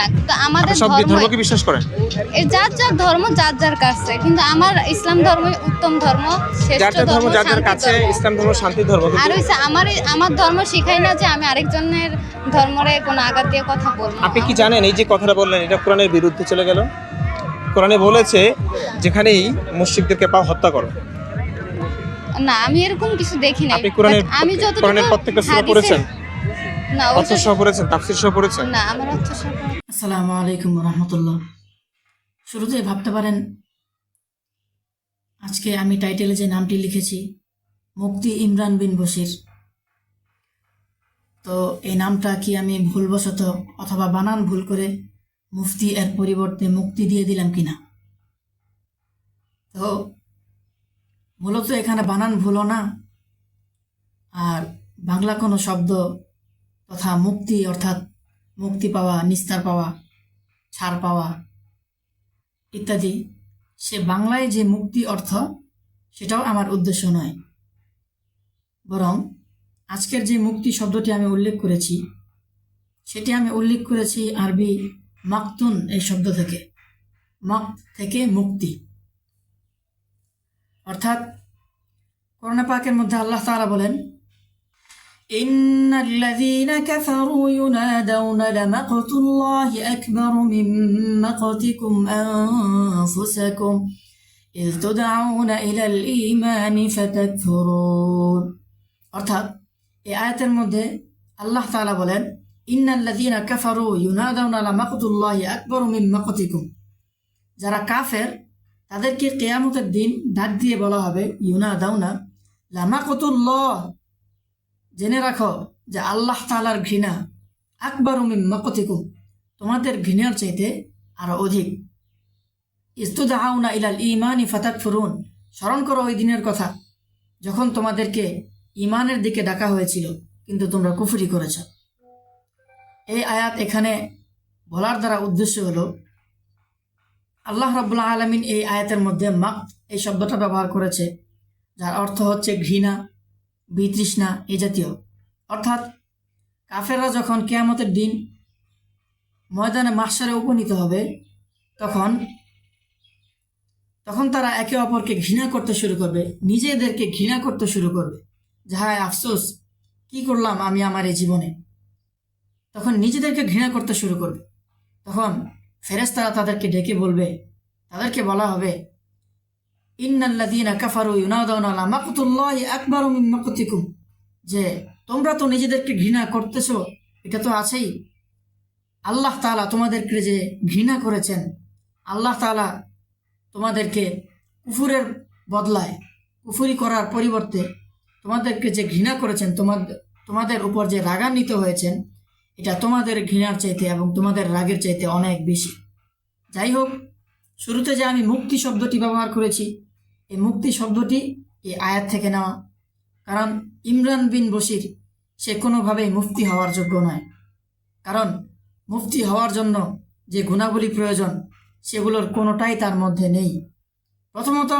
না কিন্তু আমাদের আপনি সব ধর্মকে বিশ্বাস করেন? যার যার ধর্ম যার যার কাছে। কিন্তু আমার ইসলাম ধর্মই উত্তম ধর্ম শ্রেষ্ঠ ধর্ম যার যার কাছে। ইসলাম ধর্ম শান্তির ধর্ম আর হইছে আমার আমার ধর্ম শিখাই না যে আমি আরেকজনের ধর্মরে কোনো আঘাত দিয়ে কথা বলব আপনি কি জানেন এই যে কথাটা বললেন এটা কোরআনের বিরুদ্ধে চলে গেল? কোরআনে বলেছে যেখানেই মুশরিকদেরকে পাও হত্যা করো। না আমি এরকম কিছু দেখি নাই। আপনি কোরআনের আমি যতটুকু কোরআনের প্রত্যেকটা সূরা পড়েছেন? না অর্থ সহ পড়েছেন তাফসীর সহ পড়েছেন না আমার অর্থ সহ আসসালামু আলাইকুম রহমতুল্লাহ। শুরুতে ভাবতে পারেন আজকে আমি টাইটেলে যে নামটি লিখেছি মুক্তি ইমরান বিন বশির। তো এই নামটা কি আমি ভুলবশত অথবা বানান ভুল করে মুফতি এর পরিবর্তে মুক্তি দিয়ে দিলাম কিনা? তো মূলত এখানে বানান ভুলও না আর বাংলা কোনো শব্দ তথা মুক্তি অর্থাৎ মুক্তি পাওয়া, নিস্তার পাওয়া, ছাড় পাওয়া ইত্যাদি। সে বাংলায় যে মুক্তি অর্থ, সেটাও আমার উদ্দেশ্য নয়। বরং আজকের যে মুক্তি শব্দটি আমি উল্লেখ করেছি, সেটি আমি উল্লেখ করেছি আরবি মাকতুন এই শব্দ থেকে। মাক থেকে মুক্তি। অর্থাৎ করোনা পাকের মধ্যে আল্লাহ তাআলা বলেন إن الذين كفروا ينادون لمقت الله أكبر من مقتكم أنفسكم إذ تدعون إلى الإيمان فتكفرون অর্থাৎ এই আয়াতের মধ্যে আল্লাহ তাআলা বলেন ইন্নাল্লাযীনা কাফারু ইউনাদাউনা লামাকতুল্লাহি আকবারু মিন মাকতিকুম যারা কাফের তাদেরকে কিয়ামতের দিন ডাক দিয়ে বলা হবে ইউনাদাউনা লামাকতুল্লাহ জেনে রাখো যে আল্লাহ তালার ঘৃণা আকবর উমিন মকতিকুম। তোমাদের ঘৃণার চাইতে আরও অধিক। ইস্তুদাউনা ইলাল ইমানি ফাতাক ফুরুন স্মরণ করো ওই দিনের কথা, যখন তোমাদেরকে ইমানের দিকে ডাকা হয়েছিল, কিন্তু তোমরা কুফুরি করেছ। এই আয়াত এখানে বলার দ্বারা উদ্দেশ্য হলো, আল্লাহ রব্বুল্লাহ আলমিন এই আয়াতের মধ্যে মাক এই শব্দটা ব্যবহার করেছে, যার অর্থ হচ্ছে ঘৃণা। বিতৃষ্ণা এ জাতীয়। অর্থাৎ কাফেররা যখন কেয়ামতের দিন ময়দানে মাসারে উপনীত হবে, তখন তখন তারা একে অপরকে ঘৃণা করতে শুরু করবে, নিজেদেরকে ঘৃণা করতে শুরু করবে। যাহায় আফসোস, কি করলাম আমি আমার এই জীবনে? তখন নিজেদেরকে ঘৃণা করতে শুরু করবে। তখন ফেরেশতারা তাদেরকে ডেকে বলবে, তাদেরকে বলা হবে ইন্নাল্লাযীনা কাফারু ইউনাদাউনা লা মাকতুল্লাহি আকবারু মাকতিকুম। যে তোমরা তো নিজেদেরকে ঘৃণা করতেছো, এটা তো আছেই। আল্লাহ তালা তোমাদেরকে যে ঘৃণা করেছেন, আল্লাহ তালা তোমাদেরকে কুফুরের বদলায়, কুফুরি করার পরিবর্তে তোমাদেরকে যে ঘৃণা করেছেন তোমাদের তোমাদের উপর যে রাগান্বিত হয়েছেন, এটা তোমাদের ঘৃণার চাইতে এবং তোমাদের রাগের চাইতে অনেক বেশি। যাই হোক, শুরুতে যে আমি মুক্তি শব্দটি ব্যবহার করেছি এই মুক্তি শব্দটি এই আয়াত থেকে নেওয়া। কারণ ইমরান বিন বশির, সে কোনোভাবেই মুফতি হওয়ার যোগ্য নয়। কারণ মুফতি হওয়ার জন্য যে গুণাবলী প্রয়োজন, সেগুলোর কোনোটাই তার মধ্যে নেই। প্রথমত,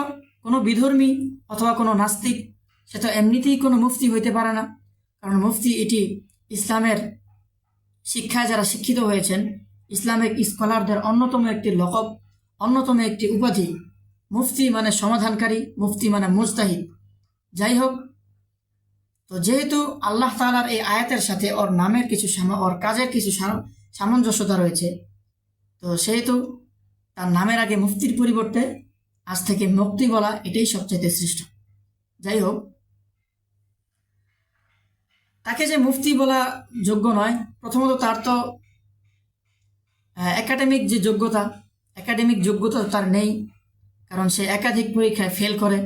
কোনো বিধর্মী অথবা কোনো নাস্তিক, সে তো এমনিতেই কোনো মুফতি হইতে পারে না। কারণ মুফতি এটি ইসলামের শিক্ষায় যারা শিক্ষিত হয়েছেন, ইসলামিক স্কলারদের অন্যতম একটি লকব, অন্যতম একটি উপাধি। মুফতি মানে সমাধানকারী, মুফতি মানে মুস্তাহিদ যাই হোক, তো যেহেতু আল্লাহ তালার এই আয়াতের সাথে ওর নামের কিছু ওর কাজের কিছু সাম- সামঞ্জস্যতা রয়েছে, তো সেহেতু তার নামের আগে মুফতির পরিবর্তে আজ থেকে মুক্তি বলা এটাই সবচাইতে শ্রেষ্ঠ। যাই হোক, তাকে যে মুফতি বলা যোগ্য নয়, প্রথমত তার তো একাডেমিক যে যোগ্যতা একাডেমিক যোগ্যতা তার নেই। কারণ সে একাধিক পরীক্ষায় ফেল করে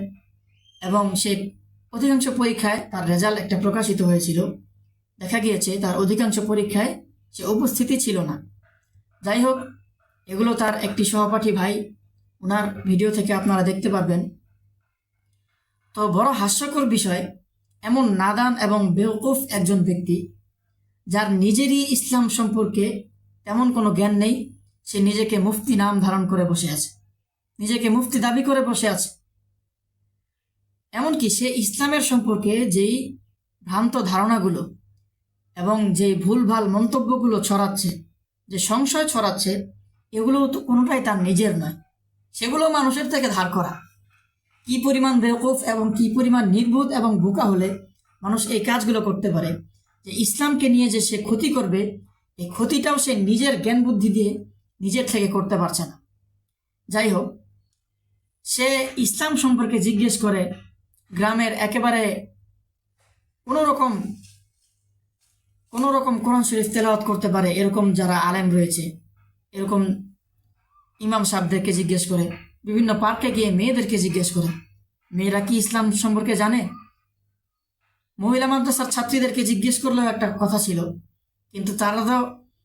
এবং সে অধিকাংশ পরীক্ষায় তার রেজাল্ট একটা প্রকাশিত হয়েছিল। দেখা গিয়েছে তার অধিকাংশ পরীক্ষায় সে উপস্থিতি ছিল না। যাই হোক, এগুলো তার একটি সহপাঠী ভাই ওনার ভিডিও থেকে আপনারা দেখতে পারবেন। তো বড় হাস্যকর বিষয়, এমন নাদান এবং বেওকুফ একজন ব্যক্তি, যার নিজেরই ইসলাম সম্পর্কে তেমন কোনো জ্ঞান নেই, সে নিজেকে মুফতি নাম ধারণ করে বসে আছে। নিজেকে মুফতি দাবি করে বসে আছে। এমনকি সে ইসলামের সম্পর্কে যেই ভ্রান্ত ধারণাগুলো এবং যেই ভুলভাল মন্তব্যগুলো ছড়াচ্ছে, যে সংশয় ছড়াচ্ছে এগুলো তো কোনোটাই তার নিজের নয়। সেগুলো মানুষের থেকে ধার করা। কি পরিমাণ বেওকুফ এবং কি পরিমাণ নির্বোধ এবং বোকা হলে মানুষ এই কাজগুলো করতে পারে? যে ইসলামকে নিয়ে যে সে ক্ষতি করবে, এই ক্ষতিটাও সে নিজের জ্ঞান বুদ্ধি দিয়ে নিজের থেকে করতে পারছে না। যাই হোক সে ইসলাম সম্পর্কে জিজ্ঞেস করে, গ্রামের একেবারে কোনো রকম কোনো রকম কোরআন শরীফ তেলাওয়াত করতে পারে এরকম যারা আলেম রয়েছে, এরকম ইমাম সাহেবদেরকে জিজ্ঞেস করে, বিভিন্ন পার্কে গিয়ে মেয়েদেরকে জিজ্ঞেস করে, মেয়েরা কি ইসলাম সম্পর্কে জানে? মহিলা মাদ্রাসার ছাত্রীদেরকে জিজ্ঞেস করলেও একটা কথা ছিল, কিন্তু তারা তো,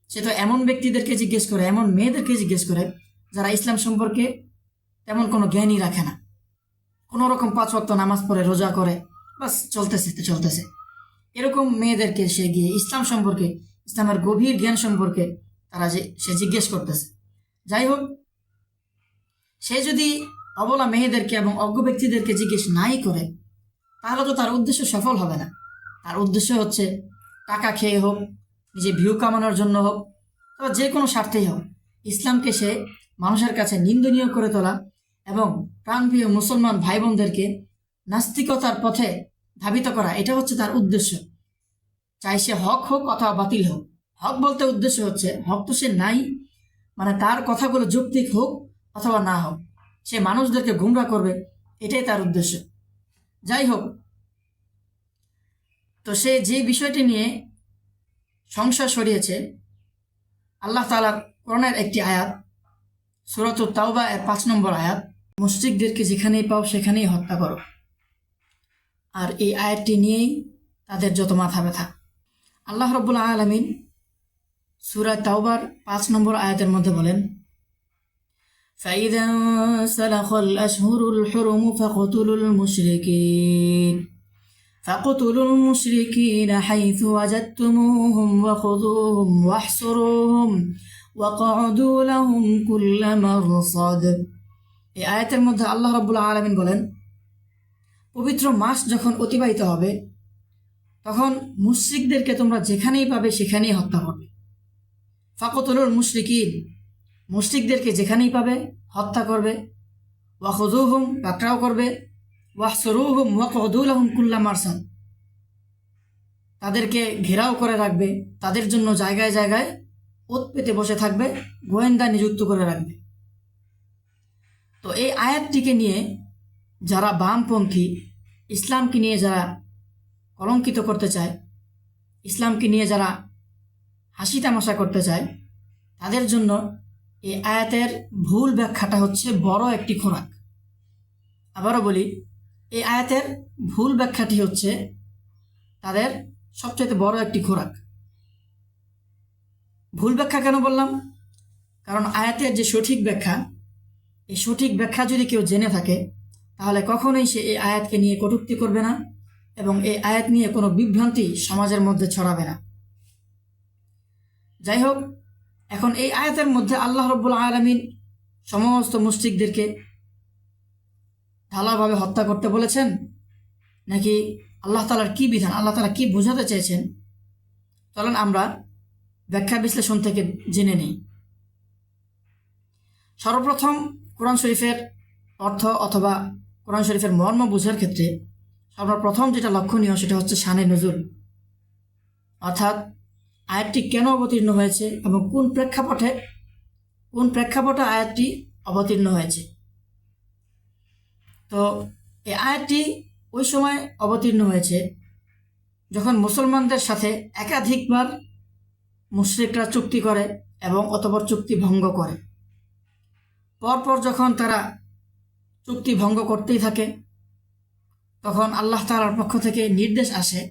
সে তো এমন ব্যক্তিদেরকে জিজ্ঞেস করে, এমন মেয়েদেরকে জিজ্ঞেস করে, যারা ইসলাম সম্পর্কে তেমন কোনো জ্ঞানই রাখে না। কোনো রকম পাঁচ ওয়াক্ত নামাজ পড়ে, রোজা করে, বাস চলতেছে তো চলতেছে। এরকম মেয়েদেরকে সে গিয়ে ইসলাম সম্পর্কে, ইসলামের গভীর জ্ঞান সম্পর্কে তারা যে, সে জিজ্ঞেস করতেছে। যাই হোক, সে যদি অবলা মেয়েদেরকে এবং অজ্ঞ ব্যক্তিদেরকে জিজ্ঞেস নাই করে, তাহলে তো তার উদ্দেশ্য সফল হবে না। তার উদ্দেশ্য হচ্ছে টাকা খেয়ে হোক, নিজে ভিউ কামানোর জন্য হোক, অথবা যে কোনো স্বার্থেই হোক, ইসলামকে সে মানুষের কাছে নিন্দনীয় করে তোলা এবং প্রাণপ্রিয় মুসলমান ভাই বোনদেরকে নাস্তিকতার পথে ধাবিত করা, এটা হচ্ছে তার উদ্দেশ্য। চাই সে হক হোক অথবা বাতিল হোক। হক বলতে উদ্দেশ্য হচ্ছে, হক তো সে নাই মানে তার কথাগুলো যৌক্তিক হোক অথবা না হোক। সে মানুষদেরকে গুমরা করবে, এটাই তার উদ্দেশ্য। যাই হোক, তো সে যে বিষয়টি নিয়ে সংশয় সরিয়েছে, আল্লাহ তালার করণের একটি আয়াত সুরত তাওবা এর পাঁচ নম্বর আয়াত। মুসজিদদেরকে যেখানেই পাও সেখানেই হত্যা করো আর এই আয়াতটি নিয়েই তাদের যত মাথা ব্যথা আল্লাহ রব্বুল আলমিন সুরায় তাওবার পাঁচ নম্বর আয়াতের মধ্যে বলেন فإذا انسلخ الأشهر الحرم فاقتلوا المشركين فاقتلوا المشركين حيث وجدتموهم وخذوهم واحصروهم وقعدوا لهم كل مرصد এই আয়াতের মধ্যে আল্লাহ রাব্বুল আলামিন বলেন, পবিত্র মাস যখন অতিবাহিত হবে, তখন মুশরিকদেরকে তোমরা যেখানেই পাবে সেখানেই হত্যা করবে। ফাকতুলুল মুশরিকিন, মুশরিকদেরকে যেখানেই পাবে হত্যা করবে। ওয়াখুদুহুম পাকড়াও করবে। ওয়াহসরুহুম ওয়াকদুলাহুম কুল্লা মারসান। তাদেরকে ঘেরাও করে রাখবে, তাদের জন্য জায়গায় জায়গায় ওত পেতে বসে থাকবে, গোয়েন্দা নিযুক্ত করে রাখবে। তো এই আয়াতটিকে নিয়ে যারা বামপন্থী, ইসলামকে নিয়ে যারা কলঙ্কিত করতে চায়, ইসলামকে নিয়ে যারা হাসি তামাশা করতে চায়, তাদের জন্য এই আয়াতের ভুল ব্যাখ্যাটা হচ্ছে বড় একটি খোরাক। আবারও বলি, এই আয়াতের ভুল ব্যাখ্যাটি হচ্ছে তাদের সবচেয়ে বড় একটি খোরাক। ভুল ব্যাখ্যা কেন বললাম? কারণ আয়াতের যে সঠিক ব্যাখ্যা এই সঠিক ব্যাখ্যা যদি কেউ জেনে থাকে, তাহলে কখনোই সে এই আয়াতকে নিয়ে কটুক্তি করবে না এবং এই আয়াত নিয়ে কোনো বিভ্রান্তি সমাজের মধ্যে ছড়াবে না। যাই হোক এখন এই আয়াতের মধ্যে আল্লাহ রব্বুল আলমিন সমস্ত মুসলিকদেরকে ঢালাভাবে হত্যা করতে বলেছেন? নাকি আল্লাহ তালার কি বিধান, আল্লাহ তালা কি বোঝাতে চেয়েছেন? চলেন আমরা ব্যাখ্যা বিশ্লেষণ থেকে জেনে নিই। সর্বপ্রথম কোরআন শরীফের অর্থ অথবা কোরআন শরীফের মর্ম বোঝার ক্ষেত্রে সর্বপ্রথম যেটা লক্ষণীয় সেটা হচ্ছে শানে নজুল। অর্থাৎ আয়াতটি কেন অবতীর্ণ হয়েছে এবং কোন প্রেক্ষাপটে কোন প্রেক্ষাপটে আয়াতটি অবতীর্ণ হয়েছে? তো এই আয়াতটি ওই সময় অবতীর্ণ হয়েছে যখন মুসলমানদের সাথে একাধিকবার মুশ্রিকরা চুক্তি করে এবং অতপর চুক্তি ভঙ্গ করে। পরপর যখন তারা চুক্তি ভঙ্গ করতেই থাকে, তখন আল্লাহ তালার পক্ষ থেকে নির্দেশ আসে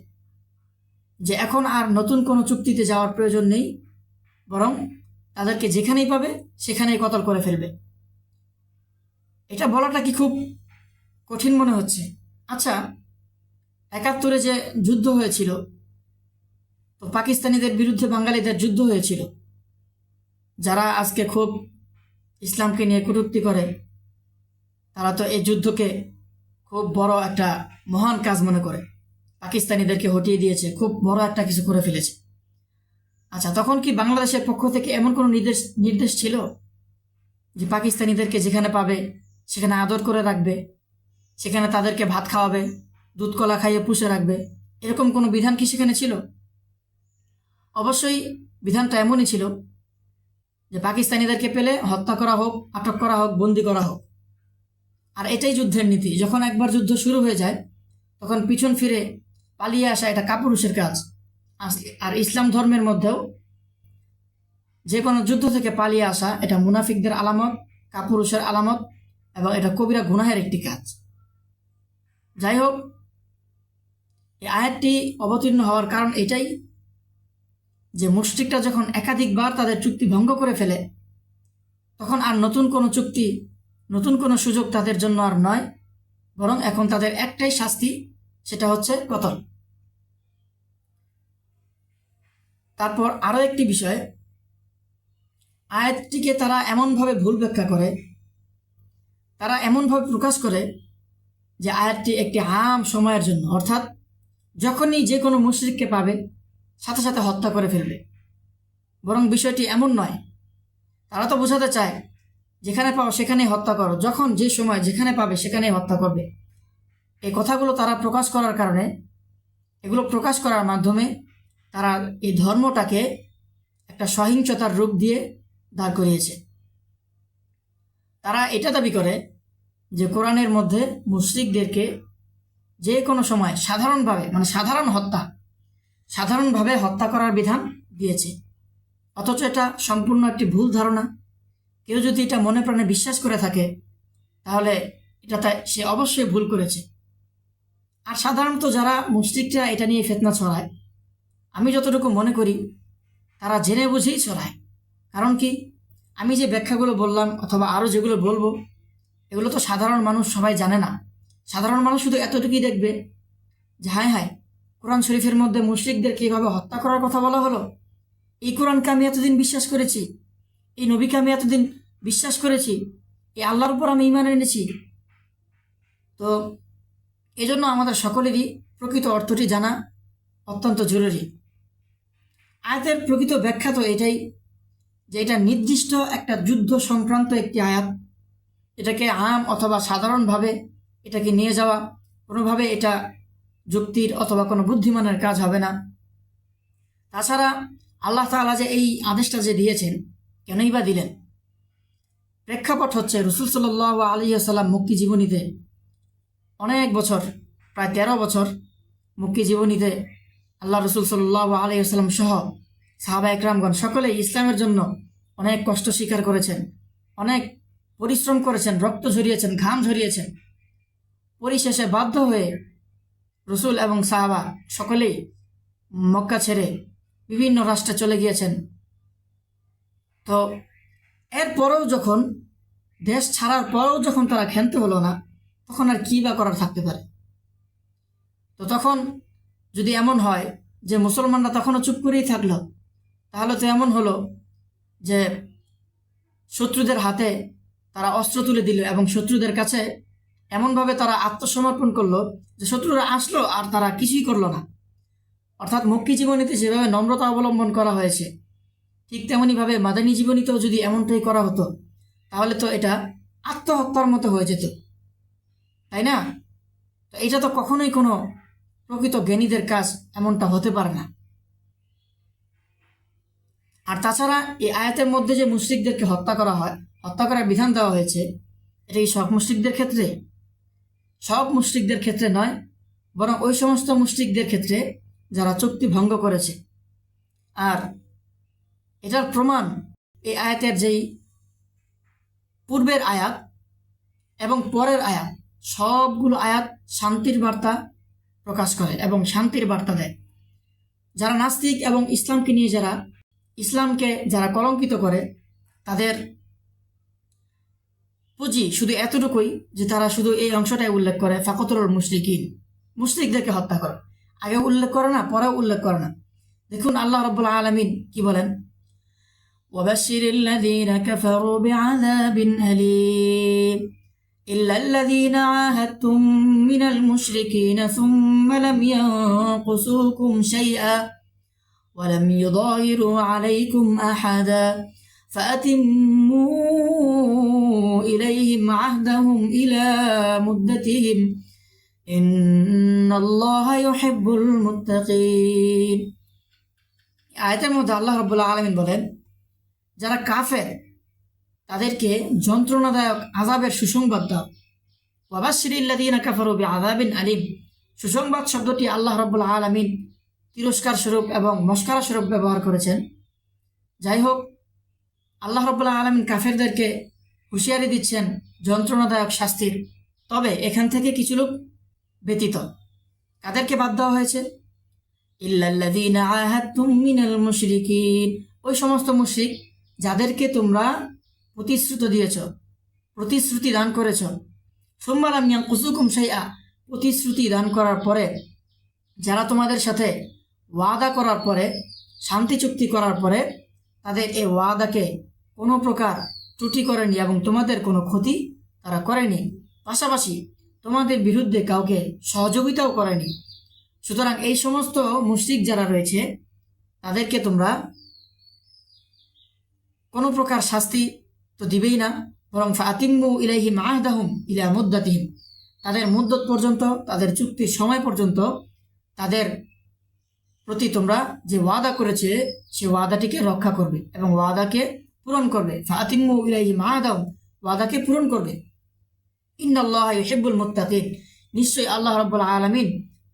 যে এখন আর নতুন কোনো চুক্তিতে যাওয়ার প্রয়োজন নেই, বরং তাদেরকে যেখানেই পাবে সেখানেই কতল করে ফেলবে। এটা বলাটা কি খুব কঠিন মনে হচ্ছে? আচ্ছা একাত্তরে যে যুদ্ধ হয়েছিল, তো পাকিস্তানিদের বিরুদ্ধে বাঙালিদের যুদ্ধ হয়েছিল, যারা আজকে খুব ইসলামকে নিয়ে কটূক্তি করে। তারা তো এই যুদ্ধকে খুব বড় একটা মহান কাজ মনে করে। পাকিস্তানিদেরকে হটিয়ে দিয়েছে, খুব বড় একটা কিছু করে ফেলেছে। আচ্ছা তখন কি বাংলাদেশের পক্ষ থেকে এমন কোনো নির্দেশ নির্দেশ ছিল? যে পাকিস্তানিদেরকে যেখানে পাবে, সেখানে আদর করে রাখবে, সেখানে তাদেরকে ভাত খাওয়াবে, দুধ কলা খাইয়ে পুষে রাখবে, এরকম কোনো বিধান কি সেখানে ছিল? অবশ্যই বিধানটা এমনই ছিল। যে পাকিস্তানিদেরকে পেলে হত্যা করা হোক, আটক করা হোক, বন্দি করা হোক। আর এটাই যুদ্ধের নীতি। যখন একবার যুদ্ধ শুরু হয়ে যায়, তখন পিছন ফিরে পালিয়ে আসা এটা কাপুরুষের কাজ। আস- আর ইসলাম ধর্মের মধ্যেও যে কোনো যুদ্ধ থেকে পালিয়ে আসা এটা মুনাফিকদের আলামত, কাপুরুষের আলামত, এবং এটা কবিরা গুনাহের একটি কাজ। যাই হোক, এই আয়াতটি অবতীর্ণ হওয়ার কারণ এটাই যে মুশরিকরা যখন একাধিকবার তাদের চুক্তি ভঙ্গ করে ফেলে, তখন আর নতুন কোনো চুক্তি, নতুন কোনো সুযোগ তাদের জন্য আর নয়, বরং এখন তাদের একটাই শাস্তি, সেটা হচ্ছে কতল। তারপর আরও একটি বিষয়, আয়াতটিকে তারা এমনভাবে ভুল ব্যাখ্যা করে, তারা এমনভাবে প্রকাশ করে যে আয়াতটি একটি আম সময়ের জন্য, অর্থাৎ যখনই যে কোনো মুশরিককে পাবে সাথে সাথে হত্যা করে ফেলবে। বরং বিষয়টি এমন নয়। তারা তো বোঝাতে চায়, যেখানে পাও সেখানেই হত্যা করো। যখন যে সময় যেখানে পাবে সেখানেই হত্যা করবে। এই কথাগুলো তারা প্রকাশ করার কারণে, এগুলো প্রকাশ করার মাধ্যমে তারা এই ধর্মটাকে একটা সহিংসতার রূপ দিয়ে দাঁড় করিয়েছে। তারা এটা দাবি করে যে কোরআনের মধ্যে মুসলিকদেরকে যে কোনো সময় সাধারণভাবে মানে সাধারণ হত্যা সাধারণভাবে হত্যা করার বিধান দিয়েছে। অথচ এটা সম্পূর্ণ একটি ভুল ধারণা। কেউ যদি এটা মনে প্রাণে বিশ্বাস করে থাকে, তাহলে এটা তাই, সে অবশ্যই ভুল করেছে। আর সাধারণত যারা মুসলিকরা এটা নিয়ে ফেতনা ছড়ায়, আমি যতটুকু মনে করি, তারা জেনে বুঝেই ছড়ায়। কারণ কি, আমি যে ব্যাখ্যাগুলো বললাম অথবা আরও যেগুলো বলব, এগুলো তো সাধারণ মানুষ সবাই জানে না। সাধারণ মানুষ শুধু এতটুকুই দেখবে যে হায় হায় কোরআন শরীফের মধ্যে মুশরিকদের কীভাবে হত্যা করার কথা বলা হলো? এই কোরআনকে আমি এতদিন বিশ্বাস করেছি। এই নবীকে আমি এতদিন বিশ্বাস করেছি। এই আল্লাহর উপর আমি ইমান এনেছি। তো এজন্য আমাদের সকলেরই প্রকৃত অর্থটি জানা অত্যন্ত জরুরি। আয়াতের প্রকৃত ব্যাখ্যা তো এটাই যে এটা নির্দিষ্ট একটা যুদ্ধ সংক্রান্ত একটি আয়াত। এটাকে আম অথবা সাধারণভাবে এটাকে নিয়ে যাওয়া, কোনোভাবে এটা যুক্তির অথবা কোনো বুদ্ধিমানের কাজ হবে না। তাছাড়া আল্লাহ তাআলা যে এই আদেশটা যে দিয়েছেন, কেনই বা দিলেন? প্রেক্ষাপট হচ্ছে রসুল সাল্লাহ আলী আসাল্লাম মুক্তি জীবনীতে অনেক বছর, প্রায় তেরো বছর মুক্তি জীবনীতে আল্লাহ রসুল সাল্লাহ আলী আসাল্লাম সহ সাহাবা একরামগণ সকলেই ইসলামের জন্য অনেক কষ্ট স্বীকার করেছেন, অনেক পরিশ্রম করেছেন, রক্ত ঝরিয়েছেন, ঘাম ঝরিয়েছেন। পরিশেষে বাধ্য হয়ে রসুল এবং সাহাবা সকলেই মক্কা ছেড়ে বিভিন্ন রাষ্ট্রে চলে গিয়েছেন। তো এরপরেও যখন দেশ ছাড়ার পরেও যখন তারা খেলতে হলো না, তখন আর কী বা করার থাকতে পারে? তো তখন যদি এমন হয় যে মুসলমানরা তখনও চুপ করেই থাকল, তাহলে তো এমন হলো যে শত্রুদের হাতে তারা অস্ত্র তুলে দিল এবং শত্রুদের কাছে এমনভাবে তারা আত্মসমর্পণ করল যে শত্রুরা আসলো আর তারা কিছুই করল না। অর্থাৎ মুক্তি জীবনীতে যেভাবে নম্রতা অবলম্বন করা হয়েছে, ঠিক তেমনইভাবে মাদানী জীবনীতেও যদি এমনটাই করা হতো, তাহলে তো এটা আত্মহত্যার মতো হয়ে যেত। তাই না? তো এটা তো কখনোই কোনো প্রকৃত জ্ঞানীদের কাজ এমনটা হতে পারে না। আর তাছাড়া এই আয়াতের মধ্যে যে মুশ্রিকদেরকে হত্যা করা হয়, হত্যা করার বিধান দেওয়া হয়েছে, এটা এই সব মুশ্রিকদের ক্ষেত্রে? সব মুশ্রিকদের ক্ষেত্রে নয়, বরং ওই সমস্ত মুশ্রিকদের ক্ষেত্রে যারা চুক্তি ভঙ্গ করেছে। আর এটার প্রমাণ এই আয়াতের যেই পূর্বের আয়াত এবং পরের আয়াত, সবগুলো আয়াত শান্তির বার্তা প্রকাশ করে এবং শান্তির বার্তা দেয়। যারা নাস্তিক এবং ইসলামকে নিয়ে যারা, ইসলামকে যারা কলঙ্কিত করে, তাদের পুঁজি শুধু এতটুকুই যে তারা শুধু এই অংশটাই উল্লেখ করে ফাকতরুল মুশরিকিন মুশরিকদেরকে হত্যা করে আগে উল্লেখ করে না পরেও উল্লেখ করে না দেখুন আল্লাহ রব্বুল আলমিন কি বলেন وبشر الذين كفروا بعذاب أليم إلا الذين عاهدتم من المشركين ثم لم ينقصوكم شيئا ولم يظاهروا عليكم أحدا فأتموا إليهم عهدهم إلى مدتهم إن الله يحب المتقين আয়তের মধ্যে আল্লাহ রব্বুল্লাহ আলমিন বলেন যারা কাফের তাদেরকে যন্ত্রণাদায়ক আজাবের সুসংবাদ দাও ওয়াবাশিরিল্লাদিনা কাফারু আযাবিন আলিম সুসংবাদ শব্দটি আল্লাহ রব্বুল্লাহ আলমিন তিরস্কার স্বরূপ এবং মস্কারা স্বরূপ ব্যবহার করেছেন যাই হোক আল্লাহ রব্বুল্লাহ আলমিন কাফেরদেরকে হুঁশিয়ারি দিচ্ছেন যন্ত্রণাদায়ক শাস্তির। তবে এখান থেকে কিছু লোক ব্যতীত, কাদেরকে বাদ দেওয়া হয়েছে? মুশরিকিন। ওই সমস্ত মুশরিক যাদেরকে তোমরা প্রতিশ্রুত দিয়েছ, প্রতিশ্রুতি দান করেছ সোমবারাম কুসুকুম শাইআ, প্রতিশ্রুতি দান করার পরে, যারা তোমাদের সাথে ওয়াদা করার পরে, শান্তি চুক্তি করার পরে, তাদের এই ওয়াদাকে কোনো প্রকার ত্রুটি করেনি এবং তোমাদের কোনো ক্ষতি তারা করেনি। পাশাপাশি তোমাদের বিরুদ্ধে কাউকে সহযোগিতাও করেনি। সুতরাং এই সমস্ত মুশরিক যারা রয়েছে, তাদেরকে তোমরা কোনো প্রকার শাস্তি তো দিবেই না, বরং ফাতিম্মু ইলাইহি মাহদাহুম ইলা মুদ্দাতিহিম। তাদের মুদ্দত পর্যন্ত, তাদের চুক্তির সময় পর্যন্ত, তাদের প্রতি তোমরা যে ওয়াদা করেছে, সে ওয়াদাটিকে রক্ষা করবে এবং ওয়াদাকে পূরণ করবে। ফাতিম্মু ইলাইহি মাহদাহুম ওয়াদাকে পূরণ করবে। ইন্নাল্লাহ ইউহিব্বুল মুত্তাকিন। নিশ্চয়ই আল্লাহ রাব্বুল আলামিন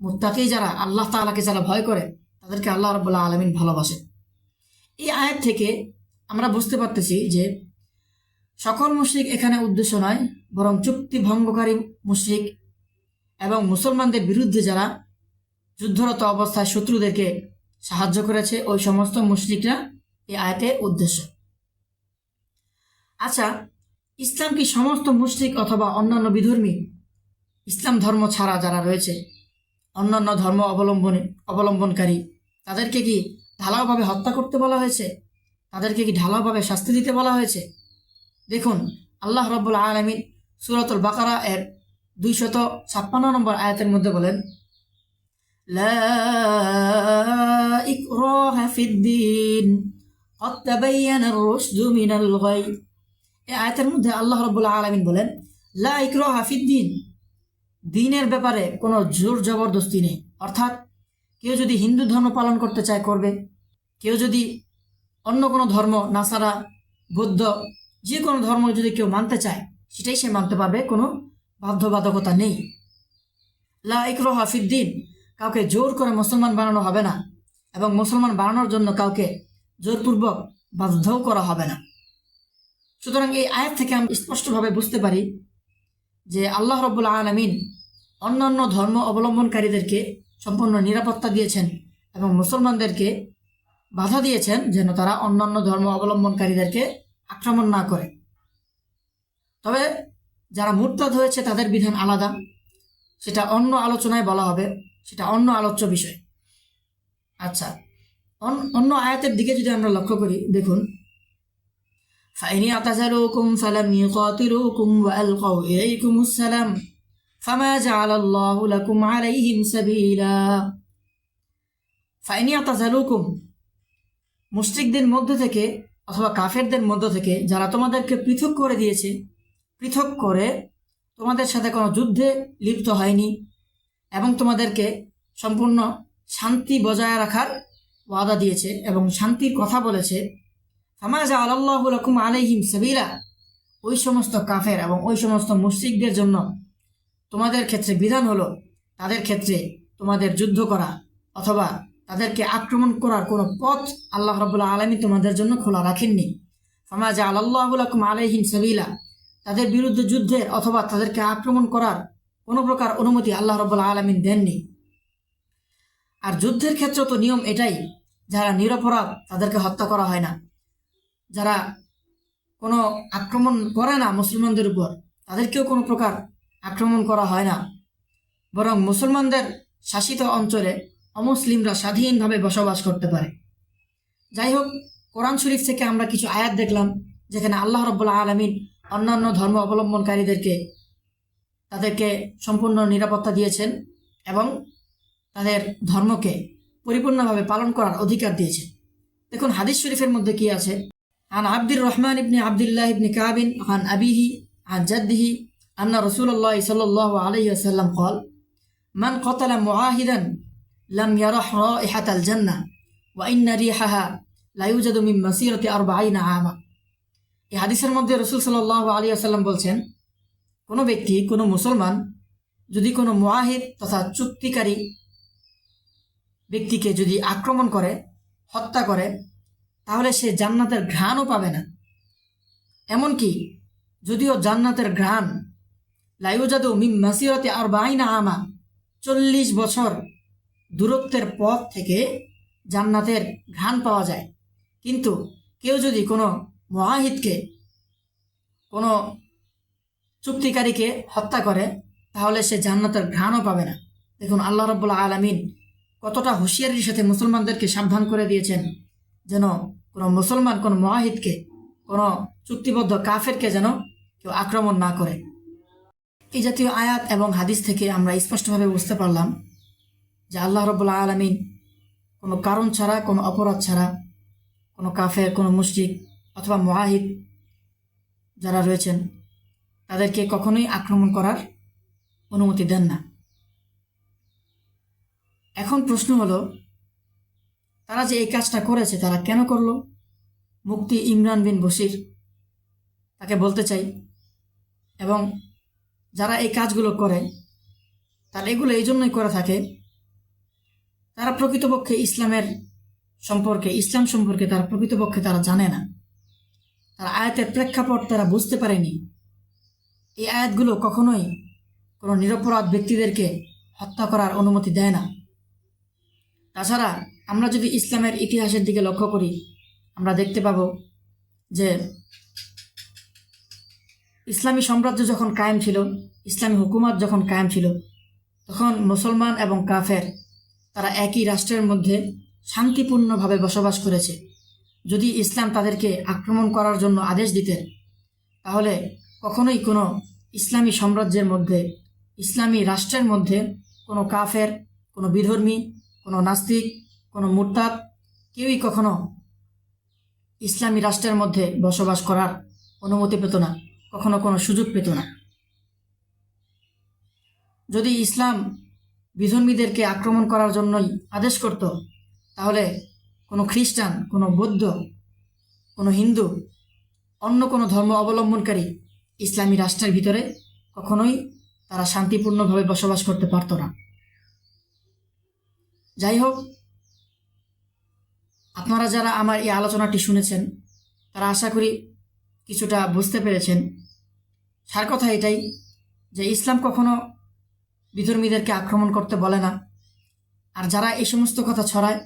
মুত্তাকি যারা, আল্লাহ তাআলাকে যারা ভয় করে, তাদেরকে আল্লাহ রাব্বুল আলামিন ভালোবাসে। এই আয়াত থেকে আমরা বুঝতে পারতেছি যে সকল মুশরিক এখানে উদ্দেশ্য নয়, বরং চুক্তি ভঙ্গকারী মুশরিক এবং মুসলমানদের বিরুদ্ধে যারা যুদ্ধরত অবস্থায় শত্রুদেরকে সাহায্য করেছে, ওই সমস্ত মুশরিকরা এই আয়াতে উদ্দেশ্য। আচ্ছা ইসলাম কি সমস্ত মুশরিক অথবা অন্যান্য বিধর্মী ইসলাম ধর্ম ছাড়া যারা রয়েছে অন্যান্য ধর্ম অবলম্বনে অবলম্বনকারী তাদেরকে কি ঢালাওভাবে হত্যা করতে বলা হয়েছে তাদেরকে কি ঢালাওভাবে শাস্তি দিতে বলা হয়েছে দেখুন আল্লাহ রব্বুল আলমিন সুরাতুল বাকারা এর দুইশত ছাপ্পান্ন নম্বর আয়াতের মধ্যে বলেন লা ইকরাহা ফিদ্দিন قد تبين الرشد من الغي এই আয়াতের মধ্যে আল্লাহ রব্বুল্লাহ আলমিন বলেন, লা ইকরাহা ফিদ্দিন দিনের ব্যাপারে কোনো জোর জবরদস্তি নেই। অর্থাৎ, কেউ যদি হিন্দু ধর্ম পালন করতে চায়, করবে। কেউ যদি অন্য কোনো ধর্ম, নাসারা, বৌদ্ধ, যে কোনো ধর্ম যদি কেউ মানতে চায়, সেটাই সে মানতে পারবে, কোনো বাধ্যবাধকতা নেই। লা হাফিদ্দিন কাউকে জোর করে মুসলমান বানানো হবে না এবং মুসলমান বানানোর জন্য কাউকে জোরপূর্বক বাধ্যও করা হবে না। সুতরাং এই আয়াত থেকে আমরা স্পষ্টভাবে বুঝতে পারি যে আল্লাহ রব্বুল আলমিন অন্যান্য ধর্ম অবলম্বনকারীদেরকে সম্পূর্ণ নিরাপত্তা দিয়েছেন এবং মুসলমানদেরকে বাধা দিয়েছেন যেন তারা অন্যান্য ধর্ম অবলম্বনকারীদেরকে আক্রমণ না করে। তবে যারা মুরতাদ হয়েছে তাদের বিধান আলাদা। সেটা অন্য আলোচনায় বলা হবে, সেটা অন্য আলোচ্য বিষয়। আচ্ছা অন- অন্য আয়াতের দিকে যদি আমরা লক্ষ্য করি, দেখুন فإن اعتزلوكم فلم يقاتلوكم وألقوا إليكم السلام فما جعل الله لكم عليهم سبيلا فإن اعتزلوكم মুশরিকদের মধ্য থেকে অথবা কাফেরদের মধ্য থেকে যারা তোমাদেরকে পৃথক করে দিয়েছে পৃথক করে তোমাদের সাথে কোনো যুদ্ধে লিপ্ত হয়নি এবং তোমাদেরকে সম্পূর্ণ শান্তি বজায় রাখার ওয়াদা দিয়েছে এবং শান্তির কথা বলেছে আলাইহিম সাবিলা। ওই সমস্ত কাফের এবং ওই সমস্ত মুশরিকদের জন্য তোমাদের ক্ষেত্রে বিধান হলো, তাদের ক্ষেত্রে তোমাদের যুদ্ধ করা অথবা তাদেরকে আক্রমণ করার কোনো পথ আল্লাহ রবুল্লা আলমী তোমাদের জন্য খোলা রাখেননি। ফামাজা আল্লাহ লকুম আলাইহিম সাবিলা। তাদের বিরুদ্ধে যুদ্ধের অথবা তাদেরকে আক্রমণ করার কোনো প্রকার অনুমতি আল্লাহ রবুল্লা আলমিন দেননি। আর যুদ্ধের ক্ষেত্রে তো নিয়ম এটাই, যারা নিরপরাধ তাদেরকে হত্যা করা হয় না। যারা কোনো আক্রমণ করে না মুসলমানদের উপর, তাদেরকেও কোনো প্রকার আক্রমণ করা হয় না। বরং মুসলমানদের শাসিত অঞ্চলে অমুসলিমরা স্বাধীনভাবে বসবাস করতে পারে। যাই হোক, কোরআন শরীফ থেকে আমরা কিছু আয়াত দেখলাম, যেখানে আল্লাহ রব্বুল্লাহ আলমিন অন্যান্য ধর্ম অবলম্বনকারীদেরকে তাদেরকে সম্পূর্ণ নিরাপত্তা দিয়েছেন এবং তাদের ধর্মকে পরিপূর্ণভাবে পালন করার অধিকার দিয়েছে দেখুন, হাদিস শরীফের মধ্যে কি আছে? عن عبد الرحمن بن عبد الله بن كعب عن أبيه عن جده أن رسول الله صلى الله عليه وسلم قال من قتل معاهدا لم يرح رائحة الجنة وإن ريحها لا يوجد من مسيرة أربعين عاما এই হাদিসের মধ্যে রসুল সাল্লাহ আলী আসাল্লাম বলছেন কোনো ব্যক্তি কোনো মুসলমান যদি কোনো মুআহিদ তথা চুক্তিকারী ব্যক্তিকে যদি আক্রমণ করে হত্যা করে তাহলে সে জান্নাতের ঘ্রাণও পাবে না। এমনকি যদিও জান্নাতের ঘ্রাণ লাইউজাদু মিম মাসিরতে আর বাইনা আমা চল্লিশ বছর দূরত্বের পথ থেকে জান্নাতের ঘ্রাণ পাওয়া যায়। কিন্তু কেউ যদি কোনো মহাহিদকে কোনো চুক্তিকারীকে হত্যা করে, তাহলে সে জান্নাতের ঘ্রাণও পাবে না। দেখুন, আল্লাহ রব্বুল্লা আলমিন কতটা হুঁশিয়ারির সাথে মুসলমানদেরকে সাবধান করে দিয়েছেন। যেন কোনো মুসলমান, কোনো মহাহিদকে কোনো চুক্তিবদ্ধ কাফেরকে যেন কেউ আক্রমণ না করে। এই জাতীয় আয়াত এবং হাদিস থেকে আমরা স্পষ্টভাবে বুঝতে পারলাম যে আল্লাহ রব্বুল্লা আলমিন কোনো কারণ ছাড়া, কোনো অপরাধ ছাড়া, কোনো কাফের, কোনো মুশরিক অথবা মহাহিদ যারা রয়েছেন, তাদেরকে কখনোই আক্রমণ করার অনুমতি দেন না। এখন প্রশ্ন হলো তারা যে এই কাজটা করেছে, তারা কেন করল? মুক্তি ইমরান বিন বশির তাকে বলতে চাই। এবং যারা এই কাজগুলো করে, তারা এগুলো এই জন্যই করে থাকে, তারা প্রকৃতপক্ষে ইসলামের সম্পর্কে, ইসলাম সম্পর্কে তারা প্রকৃতপক্ষে তারা জানে না। তারা আয়াতের প্রেক্ষাপট তারা বুঝতে পারেনি। এই আয়াতগুলো কখনোই কোনো নিরপরাধ ব্যক্তিদেরকে হত্যা করার অনুমতি দেয় না। তাছাড়া আমরা যদি ইসলামের ইতিহাসের দিকে লক্ষ্য করি, আমরা দেখতে পাব যে ইসলামী সাম্রাজ্য যখন কায়েম ছিল, ইসলামী হুকুমত যখন কায়েম ছিল, তখন মুসলমান এবং কাফের তারা একই রাষ্ট্রের মধ্যে শান্তিপূর্ণভাবে বসবাস করেছে। যদি ইসলাম তাদেরকে আক্রমণ করার জন্য আদেশ দিতেন, তাহলে কখনোই কোনো ইসলামী সাম্রাজ্যের মধ্যে, ইসলামী রাষ্ট্রের মধ্যে কোনো কাফের, কোনো বিধর্মী, কোনো নাস্তিক কোনো মুরতাদ কেউই কখনো ইসলামী রাষ্ট্রের মধ্যে বসবাস করার অনুমতি পেত না, কখনো কোনো সুযোগ পেত না। যদি ইসলাম বিধর্মীদেরকে আক্রমণ করার জন্যই আদেশ করত, তাহলে কোনো খ্রিস্টান, কোনো বৌদ্ধ, কোনো হিন্দু, অন্য কোনো ধর্ম অবলম্বনকারী ইসলামী রাষ্ট্রের ভিতরে কখনোই তারা শান্তিপূর্ণভাবে বসবাস করতে পারত না। যাই হোক আপনারা যারা আমার এই আলোচনাটি শুনেছেন, তারা আশা করি কিছুটা বুঝতে পেরেছেন। সার কথা এটাই যে ইসলাম কখনো বিধর্মীদেরকে আক্রমণ করতে বলে না। আর যারা এই সমস্ত কথা ছড়ায়,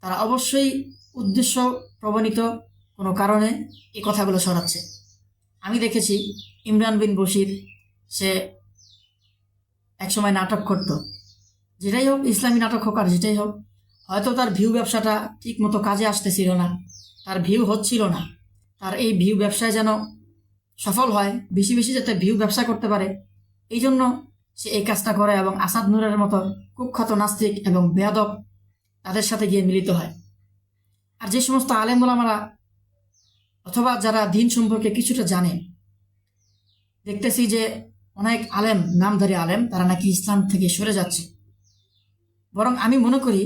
তারা অবশ্যই উদ্দেশ্য প্রবণিত কোনো কারণে এই কথাগুলো ছড়াচ্ছে। আমি দেখেছি ইমরান বিন বশির, সে একসময় নাটক করত। যেটাই হোক, ইসলামী নাটক হোক আর যেটাই হোক হয়তো তার ভিউ ব্যবসাটা ঠিক মতো কাজে আসতেছিল না। তার ভিউ হচ্ছিল না। তার এই ভিউ ব্যবসায় যেন সফল হয়, বেশি বেশি যাতে ভিউ ব্যবসা করতে পারে এই জন্য সে এই কাজটা করে এবং আসাদ নুরের মতো কুখ্যাত নাস্তিক এবং বেয়াদব তাদের সাথে গিয়ে মিলিত হয়। আর যে সমস্ত আলেমুলামারা অথবা যারা দিন সম্পর্কে কিছুটা জানে, দেখতেছি যে অনেক আলেম, নামধারী আলেম, তারা নাকি ইসলাম থেকে সরে যাচ্ছে। বরং আমি মনে করি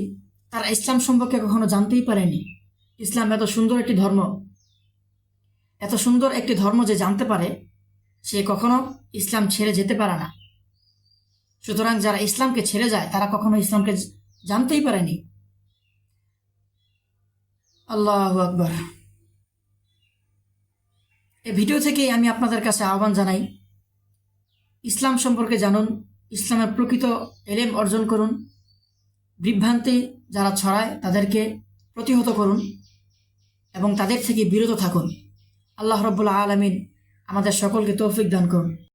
তারা ইসলাম সম্পর্কে কখনো জানতেই পারেনি। ইসলাম এত সুন্দর একটি ধর্ম। এত সুন্দর একটি ধর্ম যে জানতে পারে, সে কখনো ইসলাম ছেড়ে যেতে পারে না। সুতরাং যারা ইসলামকে ছেড়ে যায়, তারা কখনো ইসলামকে জানতেই পারেনি। আল্লাহ আকবর। এই ভিডিও থেকেই আমি আপনাদের কাছে আহ্বান জানাই, ইসলাম সম্পর্কে জানুন, ইসলামের প্রকৃত এলেম অর্জন করুন বিভ্রান্তি যারা ছড়ায় তাদেরকে প্রতিহত করুন এবং তাদের থেকে বিরত থাকুন। আল্লাহ রব্বুল্লা আলমিন আমাদের সকলকে তৌফিক দান করুন।